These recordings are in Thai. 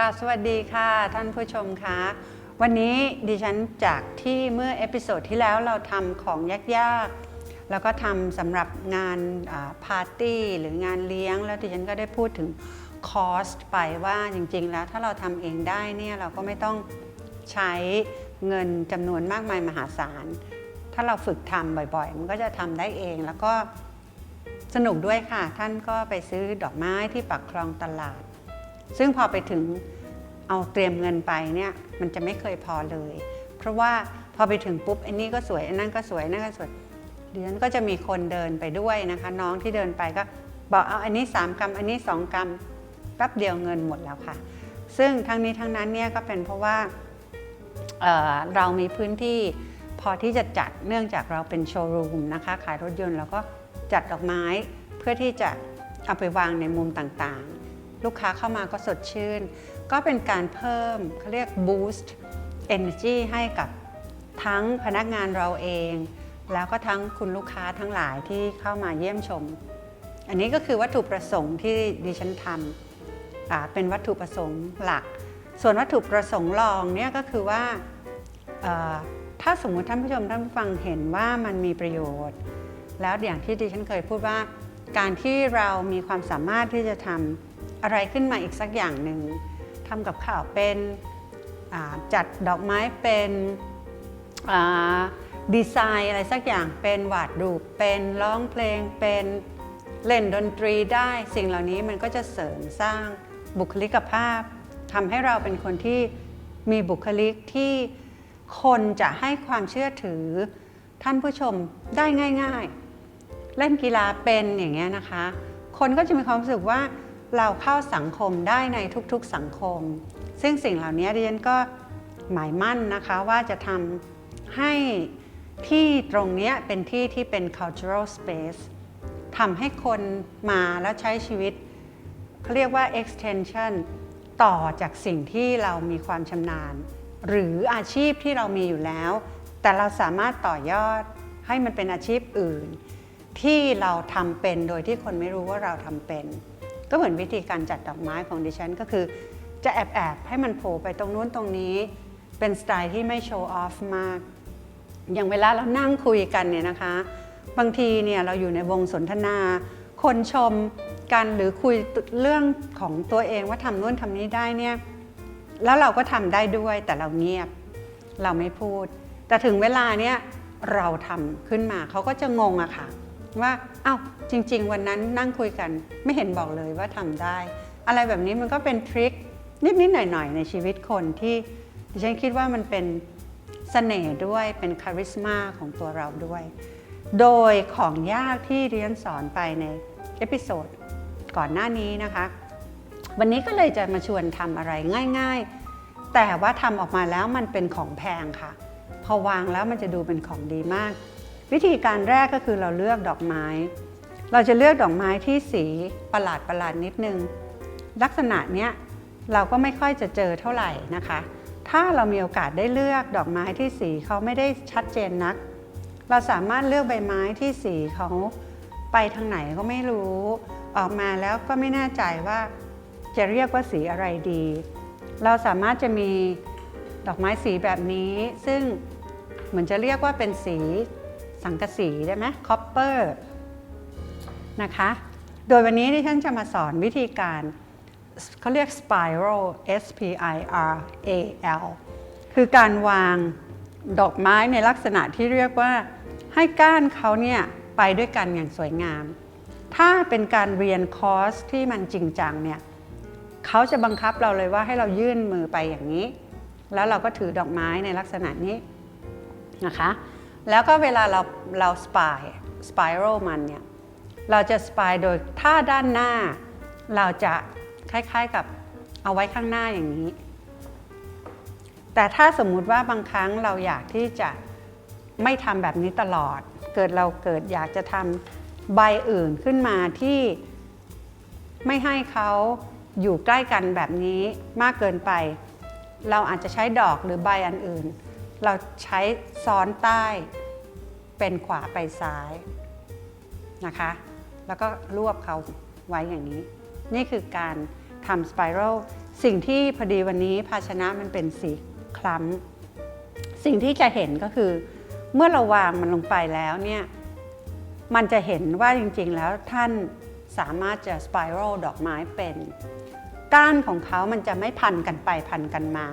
ราบสวัสดีค่ะ ท่านผู้ชมคะวันนี้ดิฉันจากที่เมื่อเอพิโซดที่แล้วเราทำของยากๆ แล้วก็ทำสำหรับงานปาร์ตี้หรืองานเลี้ยง แล้วดิฉันก็ได้พูดถึงคอสไปว่าจริงๆ แล้วถ้าเราทำเองได้เนี่ยเราก็ไม่ต้องใช้เงินจำนวนมากมายมหาศาล ถ้าเราฝึกทำบ่อยๆ มันก็จะทำได้เองแล้วก็สนุกด้วยค่ะ ท่านก็ไปซื้อดอกไม้ที่ปักคลองตลาด ซึ่งพอไปถึงเอาเตรียมเงินไปเนี่ยมันจะไม่เคยพอเลย เพราะว่าพอไปถึงปุ๊บไอ้นี่ก็สวยไอ้นั่นก็สวยนั่นก็สวยเดี๋ยวนั้นก็จะมีคนเดินไปด้วยนะคะ น้องที่เดินไปก็บอกเอาอันนี้ 3 กรัม อันนี้ 2 กรัมแป๊บเดียวเงินหมดแล้วค่ะ ซึ่งทั้งนี้ทั้งนั้นเนี่ยก็เป็นเพราะว่าเเรามีพื้นที่พอที่จะจัดเนื่องจากเราเป็นโชว์รูมนะคะขายรถยนต์แล้วก็จัดดอกไม้เพื่อที่จะเอาไปวางในมุมต่างๆ ลูกค้าเข้ามาก็สดชื่น ก็เป็นการเพิ่มเขาเรียก boost energy ให้กับทั้งพนักงานเราเอง แล้วก็ทั้งคุณลูกค้าทั้งหลายที่เข้ามาเยี่ยมชม อันนี้ก็คือวัตถุประสงค์ที่ดิฉันทำเป็นวัตถุประสงค์หลัก ส่วนวัตถุประสงค์รองเนี่ยก็คือว่าถ้าสมมุติท่านผู้ชมท่านผู้ฟังเห็นว่ามันมีประโยชน์ แล้วอย่างที่ดิฉันเคยพูดว่า การที่เรามีความสามารถที่จะทำ อะไรขึ้นมาอีกสักอย่างหนึ่งทำกับข่าวเป็นจัดดอกไม้เป็นดีไซน์อะไรสักอย่างเป็นวาดรูปเป็นร้องเพลงเป็นเล่นดนตรีได้สิ่งเหล่านี้มันก็จะเสริมสร้างบุคลิกภาพทำให้เราเป็นคนที่มีบุคลิกที่คนจะให้ความเชื่อถือท่านผู้ชมได้ง่าย ๆ เล่นกีฬาเป็นอย่างเงี้ยนะคะ คนก็จะมีความรู้สึกว่า เราเข้าสังคมได้ในทุกๆสังคม ซึ่งสิ่งเหล่านี้ดิฉันก็หมายมั่นนะคะว่าจะทำให้ที่ตรงนี้เป็นที่ที่เป็น cultural space ทำให้คนมาแล้วใช้ชีวิตเขาเรียกว่า extension ต่อจากสิ่งที่เรามีความชำนาญ หรืออาชีพที่เรามีอยู่แล้ว แต่เราสามารถต่อยอดให้มันเป็นอาชีพอื่น ที่เราทำเป็นโดยที่คนไม่รู้ว่าเราทำเป็น ก็เหมือนวิธีการจัดดอกไม้ของดิฉันก็คือ จะแอบแอบให้มันโผล่ไปตรงนู้นตรงนี้ เป็นสไตล์ที่ไม่โชว์ออฟมาก อย่างเวลาเรานั่งคุยกันเนี่ยนะคะ บางทีเนี่ยเราอยู่ในวงสนทนา คนชมกันหรือคุยเรื่องของตัวเองว่าทำนู่นทำนี้ได้เนี่ยแล้วเราก็ทำได้ด้วยแต่เราเงียบเราไม่พูด แต่ถึงเวลาเนี่ยเราทำขึ้นมาเขาก็จะงงอะค่ะ ว่าอา้าวจริง ๆ วันนั้นนั่งคุยกันไม่เห็นบอกเลยว่าทำได้ อะไรแบบนี้มันก็เป็นทริคนิดๆหน่อยๆ ในชีวิตคนที่ดิฉันคิดว่ามันเป็นสเสน่ห์ด้วยเป็นคาริสมาของตัวเราด้วย โดยของยากที่เรียนสอนไปในเอพิโซดก่อนหน้านี้นะคะ วันนี้ก็เลยจะมาชวนทำอะไรง่าย ๆ แต่ว่าทำออกมาแล้วมันเป็นของแพงค่ะ พอวางแล้วมันจะดูเป็นของดีมาก วิธีการแรกก็คือเราเลือกดอกไม้ เราจะเลือกดอกไม้ที่สีประหลาดประหลาดนิดนึง ลักษณะเนี้ยเราก็ไม่ค่อยจะเจอเท่าไหร่นะคะ ถ้าเรามีโอกาสได้เลือกดอกไม้ที่สีเขาไม่ได้ชัดเจนนัก เราสามารถเลือกใบไม้ที่สีเขาไปทางไหนก็ไม่รู้ ออกมาแล้วก็ไม่แน่ใจว่าจะเรียกว่าสีอะไรดี เราสามารถจะมีดอกไม้สีแบบนี้ ซึ่งเหมือนจะเรียกว่าเป็นสี สังกะสีได้ไหมคอปเปอร์นะคะ โดยวันนี้ที่ฉันจะมาสอนวิธีการเขาเรียก spiral S P I R A L คือการวางดอกไม้ในลักษณะที่เรียกว่าให้ก้านเขาเนี่ยไปด้วยกันอย่างสวยงาม ถ้าเป็นการเรียนคอร์สที่มันจริงจังเนี่ยเขาจะบังคับเราเลยว่าให้เรายื่นมือไปอย่างนี้ แล้วเราก็ถือดอกไม้ในลักษณะนี้นะคะ แล้วก็เวลาเราเราสปายสไปรัลมันเนี่ยเราจะสปายโดยถ้าด้านหน้า เราจะคล้ายๆกับเอาไว้ข้างหน้าอย่างนี้ แต่ถ้าสมมุติว่าบางครั้งเราอยากที่จะไม่ทำแบบนี้ตลอด เกิดเราเกิดอยากจะทำใบอื่นขึ้นมาที่ไม่ให้เขาอยู่ใกล้กันแบบนี้มากเกินไป เราอาจจะใช้ดอกหรือใบอันอื่น เราใช้ซ้อนใต้เป็นขวาไปซ้ายนะคะ แล้วก็รวบเขาไว้อย่างนี้ นี่คือการทำสไปรัลสิ่งที่พอดีวันนี้ภาชนะมันเป็นสีคล้ำสิ่งที่จะเห็นก็คือ เมื่อเราวางมันลงไปแล้วเนี่ยมันจะเห็นว่าจริงๆแล้วท่านสามารถจะสไปรัลดอกไม้เป็น ก้านของเขามันจะไม่พันกันไปพันกันมา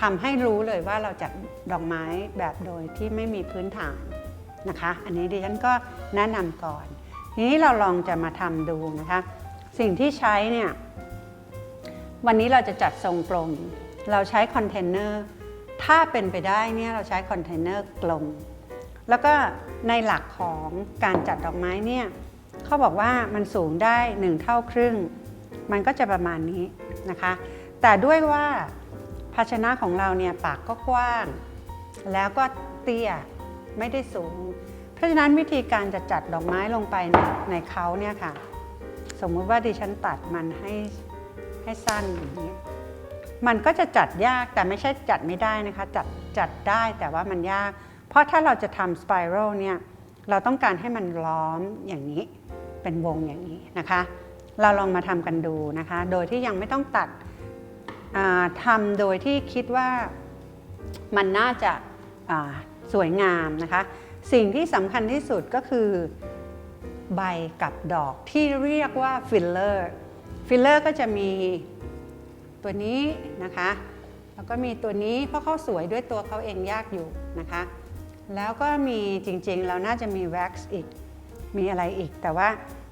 ทำให้รู้เลยว่าเราจัดดอกไม้แบบโดยที่ไม่มีพื้นฐานนะคะ อันนี้ดิฉันก็แนะนำก่อน ทีนี้เราลองจะมาทำดูนะคะ สิ่งที่ใช้เนี่ยวันนี้เราจะจัดทรงกลม เราใช้คอนเทนเนอร์ ถ้าเป็นไปได้เนี่ยเราใช้คอนเทนเนอร์กลม แล้วก็ในหลักของการจัดดอกไม้เนี่ยเขาบอกว่ามันสูงได้ 1 เท่าครึ่ง มันก็จะประมาณนี้นะคะ แต่ด้วยว่าาชนะของเราเนี่ยปากก็กว้าง แล้วก็เตี้ยไม่ได้สูง เพราะฉะนั้นวิธีการจะจัดดอกไม้ลงไปในในเขาเนี่ยค่ะ สมมุติว่าดิฉันตัดมันให้ให้สั้นอย่างนี้ มันก็จะจัดยากแต่ไม่ใช่จัดไม่ได้นะคะ จัดจัดได้แต่ว่ามันยาก เพราะถ้าเราจะทำสไปรัลเนี่ยเราต้องการให้มันล้อมอย่างนี้เป็นวงอย่างนี้นะคะ เราลองมาทำกันดูนะคะ โดยที่ยังไม่ต้องตัด ทำโดยที่คิดว่ามันน่าจะสวยงามนะคะ สิ่งที่สำคัญที่สุดก็คือใบกับดอกที่เรียกว่าฟิลเลอร์ ฟิลเลอร์ก็จะมีตัวนี้นะคะ แล้วก็มีตัวนี้เพราะเขาสวยด้วยตัวเขาเองยากอยู่นะคะ แล้วก็มีจริงๆ เราน่าจะมีแว็กซ์อีก มีอะไรอีก แต่ว่า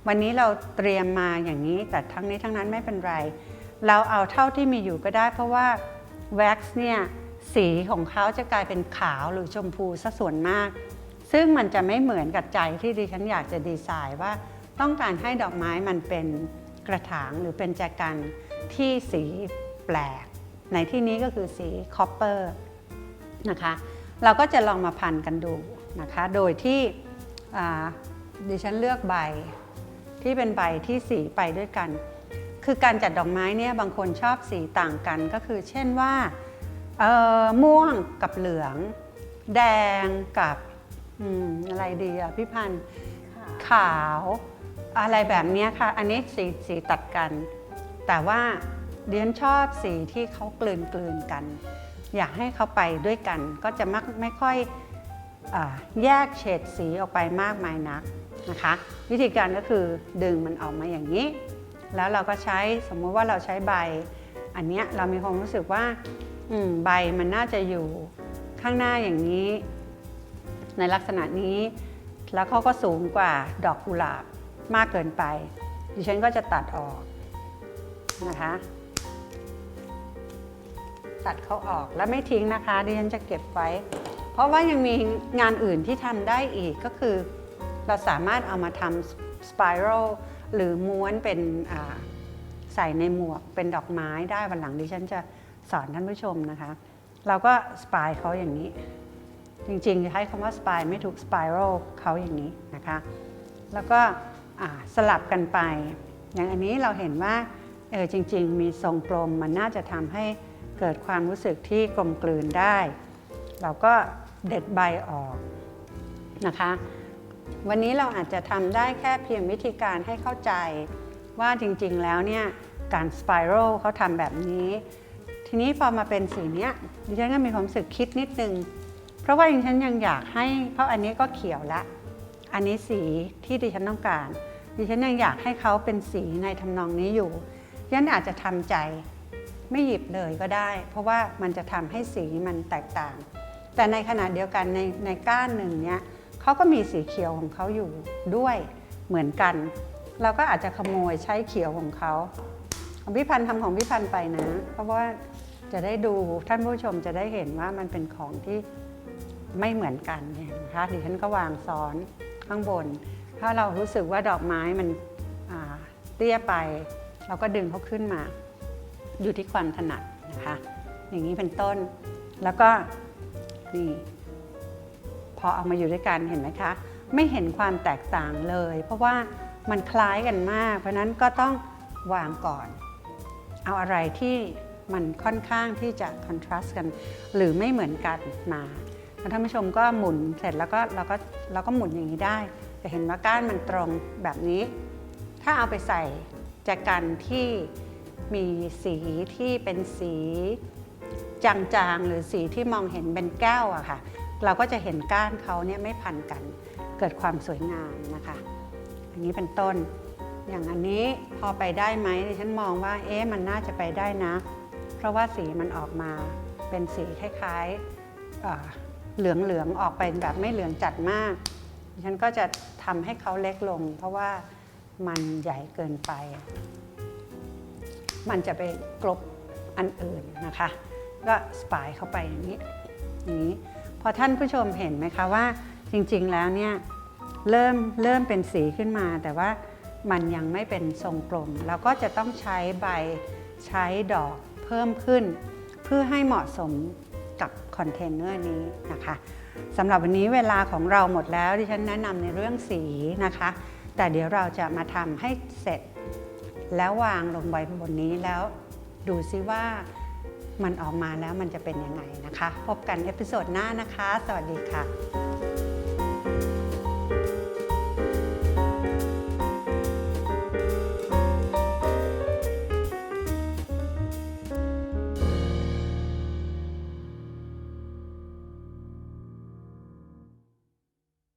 วันนี้เราเตรียมมาอย่างนี้ แต่ทั้งนี้ทั้งนั้นไม่เป็นไร เราเอาเท่าที่มีอยู่ก็ได้ เพราะว่าแว็กซ์เนี่ยสีของเขาจะกลายเป็นขาวหรือชมพูซะส่วนมาก ซึ่งมันจะไม่เหมือนกับใจที่ดิฉันอยากจะดีไซน์ว่าต้องการให้ดอกไม้มันเป็นกระถางหรือเป็นแจกันที่สีแปลก ในที่นี้ก็คือสีคอปเปอร์นะคะเราก็จะลองมาพันกันดูนะคะ โดยที่ดิฉันเลือกใบที่เป็นใบที่สีไปด้วยกัน คือการจัดดอกไม้เนี่ยบางคนชอบสีต่างกันก็คือ เช่นว่าเอ่อม่วงกับเหลือง แดงกับอืมอะไรดีอะพี่พันธ์ขาวอะไรแบบเนี้ยค่ะ อันนี้สีสีตัดกัน แต่ว่าเดียนชอบสีที่เขากลืนกลืนกัน อยากให้เขาไปด้วยกัน ก็จะมักไม่ค่อยอาแยกเฉดสีออกไปมากมายนักนะคะ วิธีการก็คือดึงมันออกมาอย่างนี้ แล้วเราก็ใช้สมมุติว่าเราใช้ใบ อันเนี้ยเรามีความรู้สึกว่าใบมันน่าจะอยู่ข้างหน้าอย่างนี้ ในลักษณะนี้ แล้วเขาก็สูงกว่าดอกกุหลาบมากเกินไป ดิฉันก็จะตัดออกนะคะ ตัดเขาออกแล้วไม่ทิ้งนะคะ ดิฉันจะเก็บไว้ เพราะว่ายังมีงานอื่นที่ทำได้อีกก็คือ เราสามารถเอามาทำสไปรัล หรือม้วนเป็นใส่ในหมวกเป็นดอกไม้ได้วันหลังดิฉันจะสอนท่านผู้ชมนะคะ เราก็สปายเขาอย่างนี้ จริงๆจะให้คำว่าสปายไม่ถูกสไปรัลเขาอย่างนี้นะคะ แล้วก็สลับกันไป อย่างอันนี้เราเห็นว่าเออจริง ๆ มีทรงกลมมันน่าจะทำให้เกิดความรู้สึกที่กลมกลืนได้ เราก็เด็ดใบออกนะคะ วันนี้เราอาจจะทำได้แค่เพียงวิธีการให้เข้าใจ ว่าจริงๆแล้วเนี่ยการสไปรัลเขาทำแบบนี้ ทีนี้พอมาเป็นสีเนี้ยดิฉันก็มีความรู้สึกคิดนิดนึง เพราะว่าดิฉันยังอยากให้ เพราะอันนี้ก็เขียวละ อันนี้สีที่ดิฉันต้องการ ดิฉันยังอยากให้เขาเป็นสีในทำนองนี้อยู่ดิฉันอาจจะทำใจไม่หยิบเลยก็ได้ เพราะว่ามันจะทำให้สีมันแตกต่าง แต่ในขณะเดียวกันในในก้านหนึ่งเนี้ย เขาก็มีสีเขียวของเขาอยู่ด้วยเหมือนกัน เราก็อาจจะขโมยใช้เขียวของเขาของพี่พันธ์ทำของพี่พันธ์ไปนะ เพราะว่าจะได้ดูท่านผู้ชมจะได้เห็นว่ามันเป็นของที่ไม่เหมือนกันเนี่ยนะคะดิฉันก็วางซ้อนข้างบน ถ้าเรารู้สึกว่าดอกไม้มันเตี้ยไป เราก็ดึงเขาขึ้นมา อยู่ที่ความถนัดนะคะ อย่างนี้เป็นต้นแล้วก็นี่ พอเอามาอยู่ด้วยกันเห็นไหมคะ ไม่เห็นความแตกต่างเลย เพราะว่ามันคล้ายกันมาก เพราะนั้นก็ต้องวางก่อน เอาอะไรที่มันค่อนข้างที่จะคอนทราสต์กัน หรือไม่เหมือนกันมาท่านผู้ชมก็หมุนเสร็จแล้วก็เราก็เราก็หมุนอย่างนี้ได้ จะเห็นว่าก้านมันตรงแบบนี้ ถ้าเอาไปใส่แจกันที่มีสีที่เป็นสีจางๆ หรือสีที่มองเห็นเป็นแก้วอะค่ะ เราก็จะเห็นก้านเขาเนี่ยไม่พันกันเกิดความสวยงามนะคะอันนี้เป็นต้น อย่างอันนี้พอไปได้ไหมดิฉันมองว่าเอ๊ะมันน่าจะไปได้นะ เพราะว่าสีมันออกมาเป็นสีคล้ายๆเอ่อเหลืองๆออกไปแบบไม่เหลืองจัดมากดิฉันก็จะทำให้เขาเล็กลง เพราะว่ามันใหญ่เกินไป มันจะไปกลบอันอื่นนะคะ ก็สปายเข้าไปอย่างนี้อย่างนี้ พอท่านผู้ชมเห็นไหมคะว่าจริงๆแล้วเนี่ยเริ่มเริ่มเป็นสีขึ้นมา แต่ว่ามันยังไม่เป็นทรงกลมเราก็จะต้องใช้ใบใช้ดอกเพิ่มขึ้น เพื่อให้เหมาะสมกับคอนเทนเนอร์นี้นะคะสำหรับวันนี้เวลาของเราหมดแล้วดิฉันแนะนำในเรื่องสีนะคะ แต่เดี๋ยวเราจะมาทำให้เสร็จ แล้ววางลงไว้บนนี้แล้วดูซิว่า มันออกมาแล้วมันจะเป็นยังไงนะคะ พบกันเอพิโซดหน้านะคะ สวัสดีค่ะ